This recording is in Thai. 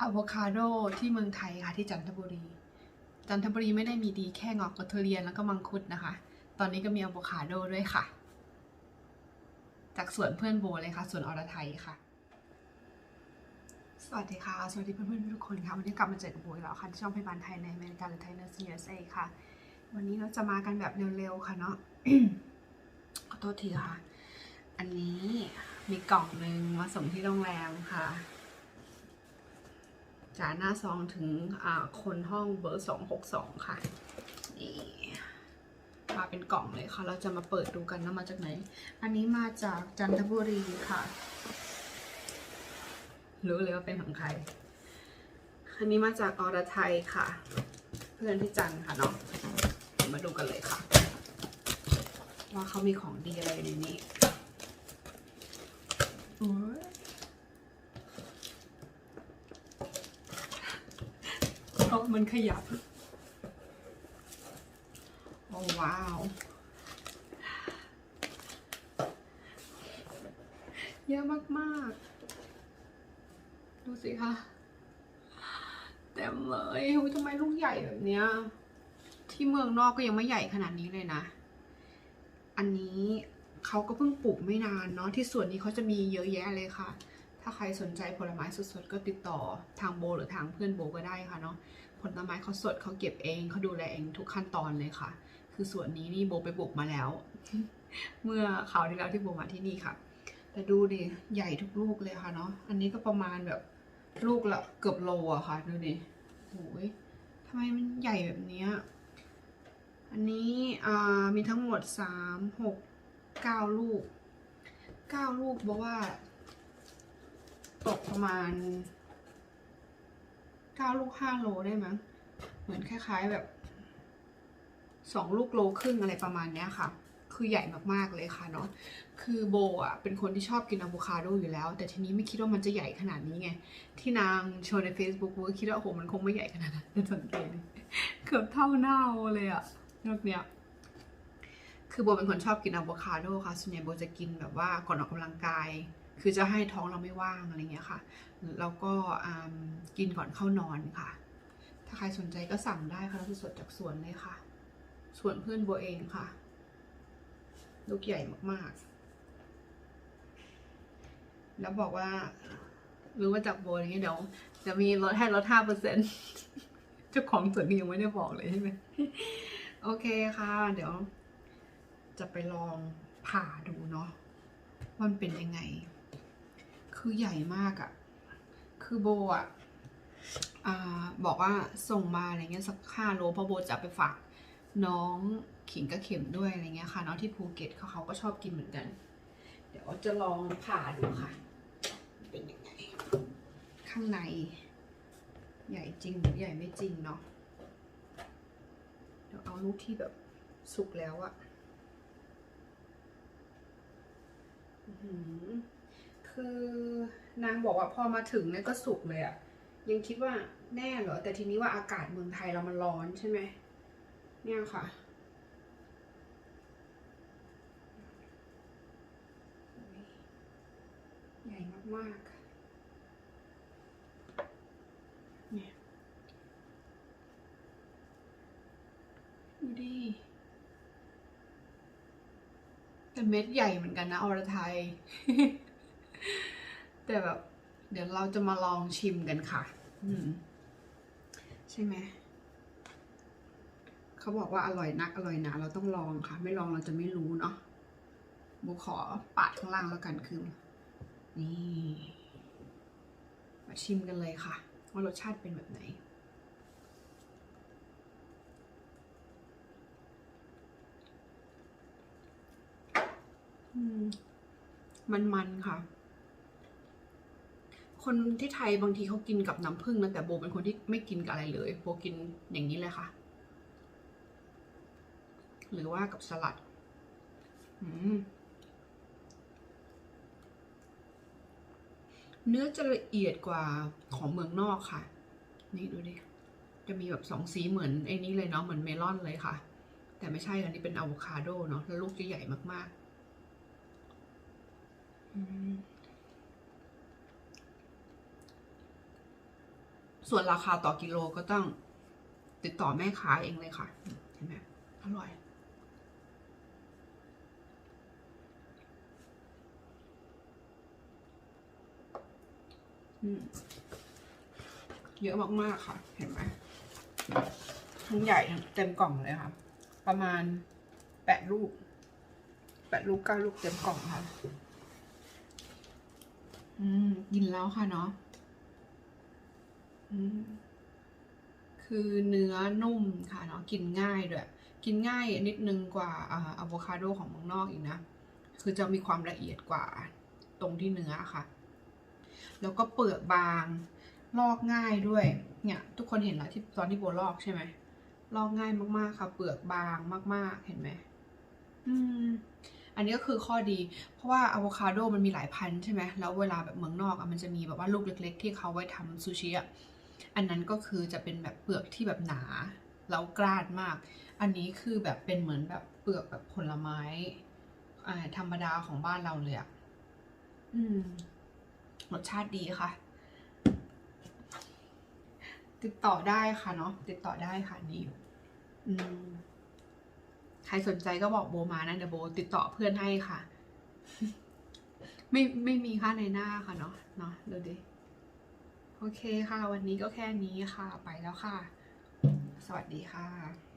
อะโวคาโดที่เมืองไทยค่ะที่จันทบุรี จันทบุรีไม่ได้มีดีแค่งอกกับทุเรียนแล้วก็มังคุดนะคะ ตอนนี้ก็มีอะโวคาโดด้วยค่ะ จากสวนเพื่อนโบเลยค่ะสวนอรไทยค่ะ สวัสดีค่ะ สวัสดีเพื่อนๆทุกคนค่ะ วันนี้กลับมาเจอกับโบอีกแล้วค่ะ ที่ช่องพยาบาลไทยในอเมริกาและไทยเนอร์ซีเอสเอค่ะ วันนี้เราจะมากันแบบเร็วๆค่ะเนาะขอโทษทีค่ะ อันนี้มีกล่องหนึ่งมาส่งที่โรงแรมค่ะ จากหน้าซองถึงคนห้องเบอร์สองหกสองค่ะ นี่มาเป็นกล่องเลยค่ะ เราจะมาเปิดดูกันนะมาจากไหน อันนี้มาจากจันทบุรีค่ะรู้เลยว่าเป็นของใคร อันนี้มาจากอรไทยค่ะ เพื่อนที่จันค่ะเนาะมาดูกันเลยค่ะ ว่าเขามีของดีอะไรในนี้โอ้ยเพราะ มันขยับ โอ้ว้าว เยอะมากๆ ดูสิคะเต็มเลยอุ๊ยทำไมลูกใหญ่แบบเนี้ย ที่เมืองนอกก็ยังไม่ใหญ่ขนาดนี้เลยนะ อันนี้เขาก็เพิ่งปลูกไม่นานเนาะที่สวนนี้เขาจะมีเยอะแยะเลยค่ะ ถ้าใครสนใจผลไม้สดๆ ก็ติดต่อทางโบหรือทางเพื่อนโบก็ได้ค่ะเนาะ ผลไม้เขาสดเขาเก็บเองเขาดูแลเองทุกขั้นตอนเลยค่ะ คือส่วนนี้นี่โบไปบุกมาแล้ว เมื่อคราวที่แล้วที่โบมาที่นี่ค่ะ แต่ดูดิใหญ่ทุกลูกเลยค่ะเนาะอันนี้ก็ประมาณแบบลูกละเกือบโลอะค่ะดูดิโอ้ยทำไมมันใหญ่แบบนี้อันนี้มีทั้งหมดสามหกเก้าลูกเก้าลูกบอกว่า ตกประมาณ ก้าลูกห้าโลได้มั้งเหมือนคล้าย ๆแบบสองลูกโลครึ่งอะไรประมาณเนี้ยค่ะ คือใหญ่มากๆเลยค่ะเนาะคือโบอะเป็นคนที่ชอบกินอะโวคาโดอยู่แล้ว แต่ทีนี้ไม่คิดว่ามันจะใหญ่ขนาดนี้ไง ที่นางโชว์ใน Facebook โบก็คิดว่าโอ้โหมันคงไม่ใหญ่ขนาดนั้นสังเกตเกือบเท่าหน้าโเลยอะนอกเนี้ยคือโบเป็นคนชอบกินอะโวคาโดค่ะส่วนใหญ่โบจะกินแบบว่าก่อนออกกำลังกาย คือจะให้ท้องเราไม่ว่างอะไรเงี้ยค่ะแล้วก็กินก่อนเข้านอนค่ะ ถ้าใครสนใจก็สั่งได้ค่ะเราสดจากสวนเลยค่ะสวนเพื่อนโบเองค่ะ ลูกใหญ่มากๆ แล้วบอกว่ารู้ว่าจากโบอย่างเงี้ยเดี๋ยวจะมีลดให้ลดห้าเปอร์เซ็นต์เจ้าของสวนยังไม่ได้บอกเลยใช่ไหมโอเคค่ะ เดี๋ยวจะไปลองผ่าดูเนาะมันเป็นยังไง คือใหญ่มากอะ่ะคือโบอะ่ะอ่าบอกว่าส่งมาอะไรเงี้ยสักห้าโลเพราะโบจะไปฝากน้องขิงกับเข็มด้วยอะไรเงี้ยค่ะน้องที่ภูเก็ตเขาเขาก็ชอบกินเหมือนกัน เดี๋ยวจะลองผ่าดูค่ะ เป็นยังไง ข้างใน ใหญ่จริงหรือใหญ่ไม่จริงเนาะเดี๋ยวเอาลูกที่แบบสุกแล้วอะอื้อหือ คือนางบอกว่าพอมาถึงเนี่ยก็สุกเลยอะยังคิดว่าแน่เหรอ แต่ทีนี้ว่าอากาศเมืองไทยเรามันร้อนใช่ไหมเนี่ยค่ะ ใหญ่มากๆเนี่ยดูดิแต่เม็ดใหญ่เหมือนกันนะอรไทย แต่แบบ เดี๋ยวเราจะมาลองชิมกันค่ะ อืม ใช่ไหมเขาบอกว่าอร่อยนักอร่อยหนาเราต้องลองค่ะ ไม่ลองเราจะไม่รู้เนาะบุขอปาดข้างล่างแล้วกันคือ นี่มาชิมกันเลยค่ะ ว่ารสชาติเป็นแบบไหนอืมมันๆค่ะ คนที่ไทยบางทีเขากินกับน้ำผึ้งนะแต่โบเป็นคนที่ไม่กินกับอะไรเลยโบกินอย่างนี้เลยค่ะ หรือว่ากับสลัด เนื้อจะละเอียดกว่าของเมืองนอกค่ะ นี่ดูดิจะมีแบบสองสีเหมือนไอ้นี้เลยเนาะเหมือนเมลอนเลยค่ะ แต่ไม่ใช่อันนี้เป็นอะโวคาโดเนาะแล้วลูกจะใหญ่มากๆ อืม ส่วนราคาต่อกิโลก็ต้องติดต่อแม่ค้าเองเลยค่ะ เห็นไหมอร่อย เยอะมาก ๆ ค่ะ เห็นไหมทั้งใหญ่ทั้งเต็มกล่องเลยค่ะ ประมาณแปดลูกแปดลูกเก้าลูกเต็มกล่องค่ะ อืม กินแล้วค่ะเนาะ คือเนื้อนุ่มค่ะเนาะกินง่ายด้วย กินง่ายนิดนึงกว่าอะโวคาโดของเมืองนอกอีกนะ คือจะมีความละเอียดกว่าตรงที่เนื้อค่ะ แล้วก็เปลือกบาง ลอกง่ายด้วย เนี่ย ทุกคนเห็นแล้วที่ตอนที่โบลอกใช่ไหมลอกง่ายมากๆค่ะ เปลือกบางมาก ๆ เห็นไหมอืมอันนี้ก็คือข้อดี เพราะว่าอะโวคาโดมันมีหลายพันธุ์ใช่ไหมแล้วเวลาแบบเมืองนอกอะมันจะมีแบบว่าลูกเล็ก ๆ ที่เขาไว้ทำซูชิอะ อันนั้นก็คือจะเป็นแบบเปลือกที่แบบหนาแล้วกร้านมาก อันนี้คือแบบเป็นเหมือนแบบเปลือกแบบผลไม้อ่าธรรมดาของบ้านเราเลยอะอืม รสชาติดีค่ะ ติดต่อได้ค่ะเนาะ ติดต่อได้ค่ะนี่อืม ใครสนใจก็บอกโบมานะเดี๋ยวโบติดต่อเพื่อนให้ค่ะ ไม่ไม่มีค่าในหน้าค่ะเนาะ เนาะดูดิ โอเคค่ะ วันนี้ก็แค่นี้ค่ะ ไปแล้วค่ะ สวัสดีค่ะ